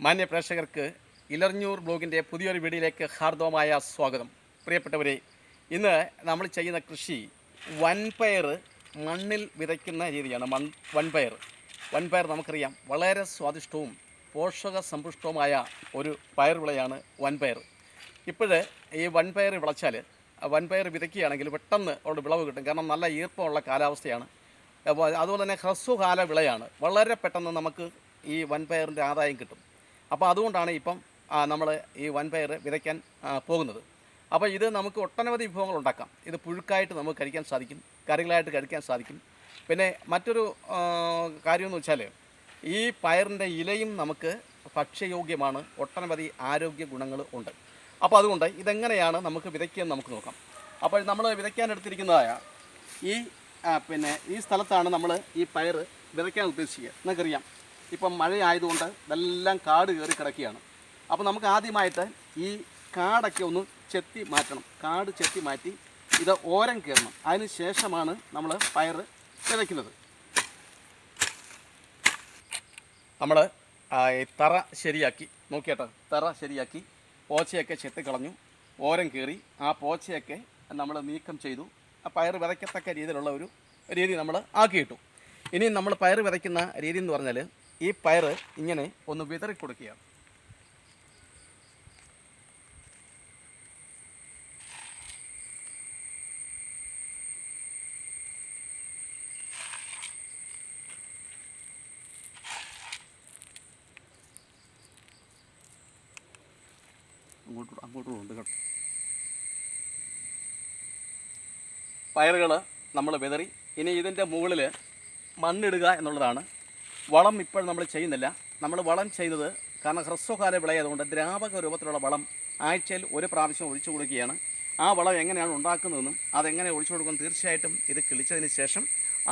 മാന്യ പ്രേക്ഷകർക്ക് ഇലർഞ്ഞൂർ ബ്ലോഗിന്റെ പുതിയൊരു വീഡിയോയിലേക്ക് ഹാർദവമായ സ്വാഗതം. പ്രിയപ്പെട്ടവരെ ഇന്ന് നമ്മൾ ചെയ്യുന്ന കൃഷി വൻപയർ മണ്ണിൽ വിതയ്ക്കുന്ന രീതിയാണ്. മൺ വൻപയർ. വൻപയർ നമുക്കറിയാം. വളരെ സ്വാദിഷ്ടവും പോഷക സമ്പുഷ്ടവുമായ ഒരു പയർ വിളയാണ് വൻപയർ. ഇപ്പോഴേ ഈ വൻപയർ വിളച്ചാൽ വൻപയർ വിതയ്ക്കുകയാണെങ്കിൽ പെട്ടെന്ന് അവിടെ വിളവ് കിട്ടും. കാരണം നല്ല ഈർപ്പമുള്ള കാലാവസ്ഥയാണ്. അതുപോലെ തന്നെ ഹ്രസ്വകാല വിളയാണ്. വളരെ പെട്ടെന്ന് നമുക്ക് ഈ വൻപയറിന്റെ ആദായം കിട്ടും. അപ്പോൾ അതുകൊണ്ടാണ് ഇപ്പം നമ്മൾ ഈ വൻപയർ വിതയ്ക്കാൻ പോകുന്നത്. അപ്പോൾ ഇത് നമുക്ക് ഒട്ടനവധി വിഭവങ്ങൾ ഉണ്ടാക്കാം. ഇത് പുഴുക്കായിട്ട് നമുക്ക് കഴിക്കാൻ സാധിക്കും കറികളായിട്ട് കഴിക്കാൻ സാധിക്കും. പിന്നെ മറ്റൊരു കാര്യമെന്ന് വെച്ചാൽ ഈ പയറിന്റെ ഇലയും നമുക്ക് ഭക്ഷ്യയോഗ്യമാണ് ഒട്ടനവധി ആരോഗ്യ ഗുണങ്ങൾ ഉണ്ട്. അപ്പോൾ അതുകൊണ്ട് ഇതെങ്ങനെയാണ് നമുക്ക് വിതയ്ക്കുകയെന്ന് നമുക്ക് നോക്കാം. അപ്പോൾ നമ്മൾ വിതയ്ക്കാൻ എടുത്തിരിക്കുന്നതായ ഈ പിന്നെ ഈ സ്ഥലത്താണ് നമ്മൾ ഈ പയർ വിതയ്ക്കാൻ ഉദ്ദേശിക്കുക. നിങ്ങൾക്കറിയാം. ഇപ്പം മഴയായതുകൊണ്ട് ഇതെല്ലാം കാട് കയറി കിടക്കുകയാണ്. അപ്പോൾ നമുക്ക് ആദ്യമായിട്ട് ഈ കാടൊക്കെ ഒന്ന് ചെത്തി മാറ്റണം. കാട് ചെത്തി മാറ്റി ഇത് ഓരം കയറണം. അതിന് ശേഷമാണ് നമ്മൾ പയർ വിതയ്ക്കുന്നത്. നമ്മൾ തറ ശരിയാക്കി. നോക്കിയേട്ടോ തറ ശരിയാക്കി. പോച്ചയൊക്കെ ചെത്തിക്കളഞ്ഞു. ഓരം കയറി ആ പോച്ചയൊക്കെ നമ്മൾ നീക്കം ചെയ്തു. ആ പയർ വിതയ്ക്കത്തക്ക രീതിയിലുള്ള ഒരു രീതി നമ്മൾ ആക്കിയിട്ടു. ഇനി നമ്മൾ പയർ വിതയ്ക്കുന്ന രീതി എന്ന് പറഞ്ഞാൽ ഈ പയർ ഇങ്ങനെ ഒന്ന് വിതറി കൊടുക്കുക. അങ്ങോട്ടും അങ്ങോട്ടും ഉണ്ട് കേട്ടോ. പയറുകൾ നമ്മൾ വിതറി. ഇനി ഇതിന്റെ മുകളിൽ മണ്ണിടുക എന്നുള്ളതാണ് വളം ഇപ്പോൾ നമ്മൾ ചെയ്യുന്നില്ല. നമ്മൾ വളം ചെയ്യുന്നത് കാരണം ഹ്രസ്വകാല വിളയായതുകൊണ്ട് ദ്രാവക രൂപത്തിലുള്ള വളം ആഴ്ചയിൽ ഒരു പ്രാവശ്യം ഒഴിച്ചു കൊടുക്കുകയാണ്. ആ വളം എങ്ങനെയാണ് ഉണ്ടാക്കുന്നതെന്നും അതെങ്ങനെ ഒഴിച്ചു കൊടുക്കും തീർച്ചയായിട്ടും ഇത് കിളിച്ചതിന് ശേഷം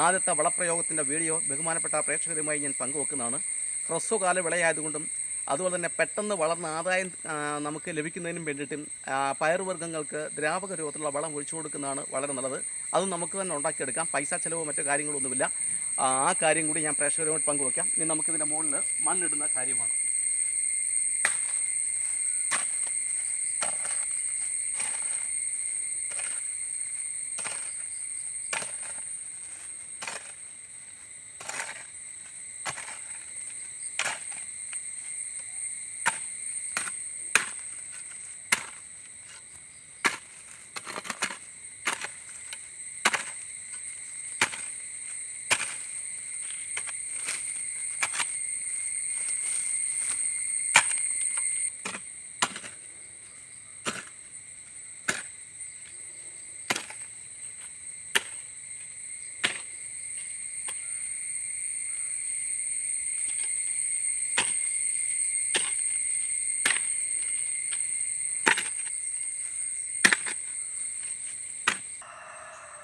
ആദ്യത്തെ വളപ്രയോഗത്തിന്റെ വീഡിയോ ബഹുമാനപ്പെട്ട പ്രേക്ഷകരുമായി ഞാൻ പങ്കുവെക്കുന്നതാണ്. ഹ്രസ്വകാല വിളയായതുകൊണ്ടും അതുപോലെ തന്നെ പെട്ടെന്ന് വളർന്ന ആദായം നമുക്ക് ലഭിക്കുന്നതിനും വേണ്ടിയിട്ടും പയറുവർഗങ്ങൾക്ക് ദ്രാവക രൂപത്തിലുള്ള വളം ഒഴിച്ചു കൊടുക്കുന്നതാണ് വളരെ നല്ലത്. അതും നമുക്ക് തന്നെ ഉണ്ടാക്കിയെടുക്കാം. പൈസ ചിലവോ മറ്റു കാര്യങ്ങളൊന്നുമില്ല ആ കാര്യം കൂടി ഞാൻ പ്രേക്ഷകരുമായിട്ട് പങ്കുവയ്ക്കാം ഇനി നമുക്കിതിന്റെ മുകളിൽ മണ്ണിടുന്ന കാര്യമാണ്.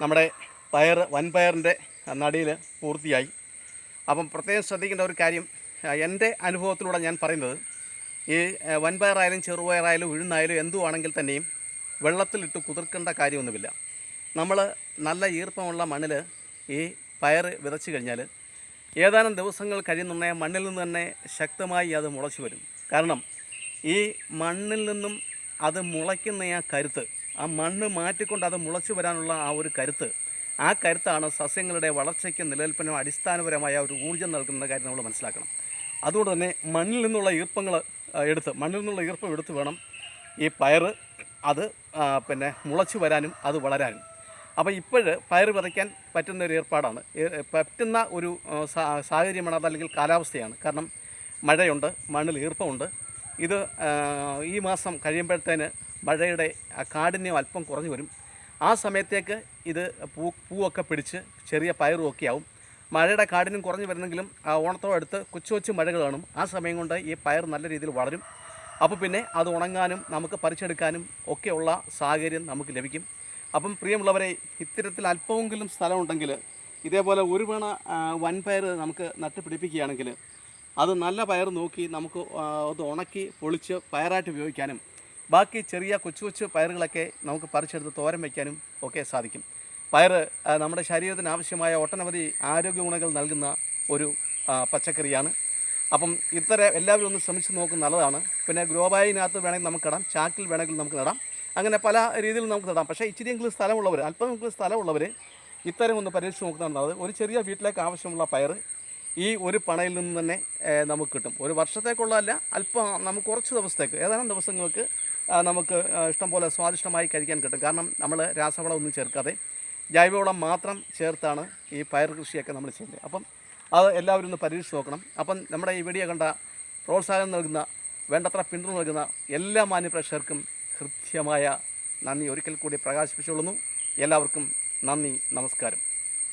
നമ്മുടെ പയർ വൻപയറിന്റെ നടിയിൽ പൂർത്തിയായി. അപ്പം പ്രത്യേകം ശ്രദ്ധിക്കേണ്ട ഒരു കാര്യം എന്റെ അനുഭവത്തിലൂടെ ഞാൻ പറയുന്നത് ഈ വൻപയറായാലും ചെറുപയറായാലും ഉഴുന്നായാലും എന്തുവാണെങ്കിൽ തന്നെയും വെള്ളത്തിലിട്ട് കുതിർക്കേണ്ട കാര്യമൊന്നുമില്ല. നമ്മൾ നല്ല ഈർപ്പമുള്ള മണ്ണിൽ ഈ പയർ വിതച്ച് കഴിഞ്ഞാൽ ഏതാനും ദിവസങ്ങൾ കഴിയുന്നുണ്ടെങ്കിൽ മണ്ണിൽ നിന്ന് തന്നെ ശക്തമായി അത് മുളച്ചു വരും. കാരണം ഈ മണ്ണിൽ നിന്നും അത് മുളയ്ക്കുന്ന ആ കരുത്ത് ആ മണ്ണ് മാറ്റിക്കൊണ്ട് അത് മുളച്ചു വരാനുള്ള ആ ഒരു കരുത്ത്. ആ കരുത്താണ് സസ്യങ്ങളുടെ വളർച്ചയ്ക്കും നിലനിൽപ്പിനും അടിസ്ഥാനപരമായ ഒരു ഊർജം നൽകുന്ന കാര്യം നമ്മൾ മനസ്സിലാക്കണം. അതുകൊണ്ട് തന്നെ മണ്ണിൽ നിന്നുള്ള ഈർപ്പങ്ങൾ എടുത്ത് മണ്ണിൽ നിന്നുള്ള ഈർപ്പം എടുത്ത് വേണം ഈ പയർ അത് പിന്നെ മുളച്ചു വരാനും അത് വളരാനും. അപ്പോൾ ഇപ്പോൾ പയർ വിതയ്ക്കാൻ പറ്റുന്ന ഒരു ഏർപ്പാടാണ്. പറ്റുന്ന ഒരു സാഹചര്യമാണ് അതല്ലെങ്കിൽ കാലാവസ്ഥയാണ്. കാരണം മഴയുണ്ട് മണ്ണിൽ ഈർപ്പമുണ്ട്. ഇത് ഈ മാസം കഴിയുമ്പോഴത്തേന് മഴയുടെ ആ കാഠിന്യം അല്പം കുറഞ്ഞു വരും. ആ സമയത്തേക്ക് ഇത് പൂ പൂവൊക്കെ പിടിച്ച് ചെറിയ പയറും ഒക്കെ ആവും. മഴയുടെ കാഠിന്യം കുറഞ്ഞു വരുന്നെങ്കിലും ആ ഓണത്തോ അടുത്ത് കൊച്ചു കൊച്ചു മഴകൾ കാണും. ആ സമയം കൊണ്ട് ഈ പയർ നല്ല രീതിയിൽ വളരും. അപ്പോൾ പിന്നെ അത് ഉണങ്ങാനും നമുക്ക് പറിച്ചെടുക്കാനും ഒക്കെയുള്ള സാഹചര്യം നമുക്ക് ലഭിക്കും. അപ്പം പ്രിയമുള്ളവരെ ഇത്തരത്തിൽ അല്പമെങ്കിലും സ്ഥലമുണ്ടെങ്കിൽ ഇതേപോലെ ഒരു വീണ വൻപയർ നമുക്ക് നട്ടുപിടിപ്പിക്കുകയാണെങ്കിൽ അത് നല്ല പയർ നോക്കി നമുക്ക് അത് ഉണക്കി പൊളിച്ച് പയറായിട്ട് ഉപയോഗിക്കാനും ബാക്കി ചെറിയ കൊച്ചു കൊച്ചു പയറുകളൊക്കെ നമുക്ക് പറിച്ചെടുത്ത് തോരൻ വയ്ക്കാനും ഒക്കെ സാധിക്കും. പയർ നമ്മുടെ ശരീരത്തിന് ആവശ്യമായ ഒട്ടനവധി ആരോഗ്യ ഗുണങ്ങൾ നൽകുന്ന ഒരു പച്ചക്കറിയാണ്. അപ്പം ഇത്തരം എല്ലാവരും ഒന്ന് ശ്രമിച്ച് നോക്കുന്നത് നല്ലതാണ്. പിന്നെ ഗ്രോ ബാഗിനകത്ത് വേണമെങ്കിൽ നമുക്ക് ഇടാം ചാക്കിൽ വേണമെങ്കിൽ നമുക്ക് നടാം. അങ്ങനെ പല രീതിയിൽ നമുക്ക് നടാം. പക്ഷേ ഇച്ചിരിയെങ്കിലും സ്ഥലമുള്ളവർ അല്പമെങ്കിലും സ്ഥലമുള്ളവർ ഇത്തരം ഒന്ന് പരീക്ഷിച്ച് നോക്കുന്നതാണ് ഒരു ചെറിയ വീട്ടിലേക്ക് ആവശ്യമുള്ള പയർ ഈ ഒരു പണയിൽ നിന്ന് തന്നെ നമുക്ക് കിട്ടും. ഒരു വർഷത്തേക്കുള്ളതല്ല അല്പം നമുക്ക് കുറച്ച് ദിവസത്തേക്ക് ഏതാനും ദിവസങ്ങൾക്ക് നമുക്ക് ഇഷ്ടംപോലെ സ്വാദിഷ്ടമായി കഴിക്കാൻ കിട്ടും. കാരണം നമ്മൾ രാസവളം ഒന്നും ചേർക്കാതെ ജൈവവളം മാത്രം ചേർത്താണ് ഈ പയർ കൃഷിയൊക്കെ നമ്മൾ ചെയ്യുന്നത്. അപ്പം അത് എല്ലാവരും ഒന്ന് പരീക്ഷിച്ച് നോക്കണം. അപ്പം നമ്മുടെ ഈ വീഡിയോ കണ്ട പ്രോത്സാഹനം നൽകുന്ന വേണ്ടത്ര പിന്തുണ നൽകുന്ന എല്ലാ മാന്യപ്രേക്ഷകർക്കും ഹൃദ്യമായ നന്ദി. ഒരിക്കൽ കൂടി പ്രകാശിപ്പിച്ചുകൊള്ളുന്നു. എല്ലാവർക്കും നന്ദി നമസ്കാരം.